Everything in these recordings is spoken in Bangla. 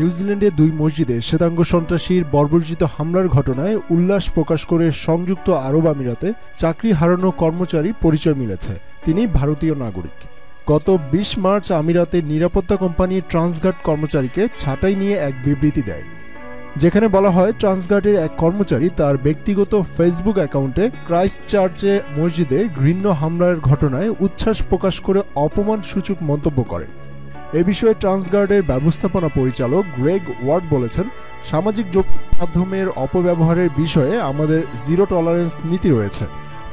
নিউজিল্যান্ডে দুই মসজিদে শ্বেতাঙ্গ সন্ত্রাসীর বর্বরজিত হামলার ঘটনায় উল্লাস প্রকাশ করে সংযুক্ত আরব আমিরাতে চাকরি হারানো কর্মচারী পরিচয় মিলেছে। তিনি ভারতীয় নাগরিক। গত বিশ মার্চ আমিরাতের নিরাপত্তা কোম্পানি ট্রান্সগার্ড কর্মচারীকে ছাঁটাই নিয়ে এক বিবৃতি দেয়। যেখানে বলা হয় ট্রান্সগার্ডের এক কর্মচারী তার ব্যক্তিগত ফেসবুক অ্যাকাউন্টে ক্রাইস্ট চার্চে মসজিদে ঘৃণ্য হামলার ঘটনায় উচ্ছ্বাস প্রকাশ করে অপমানসূচক মন্তব্য করে। এ বিষয়ে ট্রান্সগার্ডের ব্যবস্থাপনা পরিচালক গ্রেগ ওয়ার্ড বলেছেন, সামাজিক যোগাযোগ মাধ্যমের অপব্যবহারের বিষয়ে আমাদের জিরো টলারেন্স নীতি রয়েছে।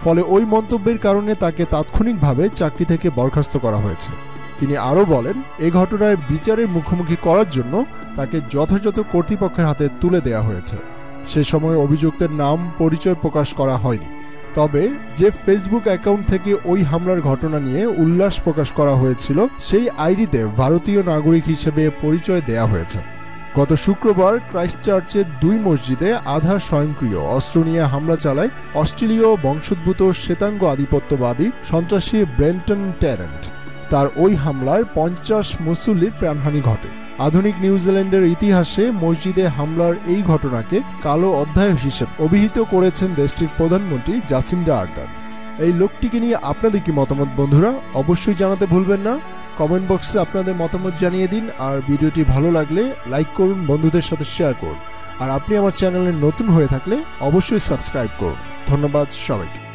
ফলে ওই মন্তব্যের কারণে তাকে তাৎক্ষণিকভাবে চাকরি থেকে বরখাস্ত করা হয়েছে। তিনি আরও বলেন, এ ঘটনায় বিচারের মুখোমুখি করার জন্য তাকে যথাযথ কর্তৃপক্ষের হাতে তুলে দেওয়া হয়েছে। সে সময় অভিযুক্তের নাম, পরিচয় প্রকাশ করা হয়নি। তবে যে ফেসবুক অ্যাকাউন্ট থেকে ওই হামলার ঘটনা নিয়ে উল্লাস প্রকাশ করা হয়েছিল, সেই আইডিতে ভারতীয় নাগরিক হিসেবে পরিচয় দেয়া হয়েছে। গত শুক্রবার ক্রাইস্টচার্চের দুই মসজিদে আধা স্বয়ংক্রিয় অস্ত্র নিয়ে হামলা চালায় অস্ট্রেলীয় বংশোদ্ভূত শ্বেতাঙ্গ আধিপত্যবাদী সন্ত্রাসী ব্রেন্টন ট্যারেন্ট তার ওই হামলায় পঞ্চাশ মুসল্লির প্রাণহানি ঘটে। আধুনিক নিউজিল্যান্ডের ইতিহাসে মসজিদে হামলার এই ঘটনাকে কালো অধ্যায় হিসেবে অভিহিত করেছেন দেশটির প্রধানমন্ত্রী জাসিন্ডা আর্ডান এই লোকটিকে নিয়ে আপনাদের কি মতামত বন্ধুরা? অবশ্যই জানাতে ভুলবেন না। কমেন্ট বক্সে আপনাদের মতামত জানিয়ে দিন আর ভিডিওটি ভালো লাগলে লাইক করুন, বন্ধুদের সাথে শেয়ার করুন। আর আপনি আমার চ্যানেলে নতুন হয়ে থাকলে অবশ্যই সাবস্ক্রাইব করুন। ধন্যবাদ সবাইকে।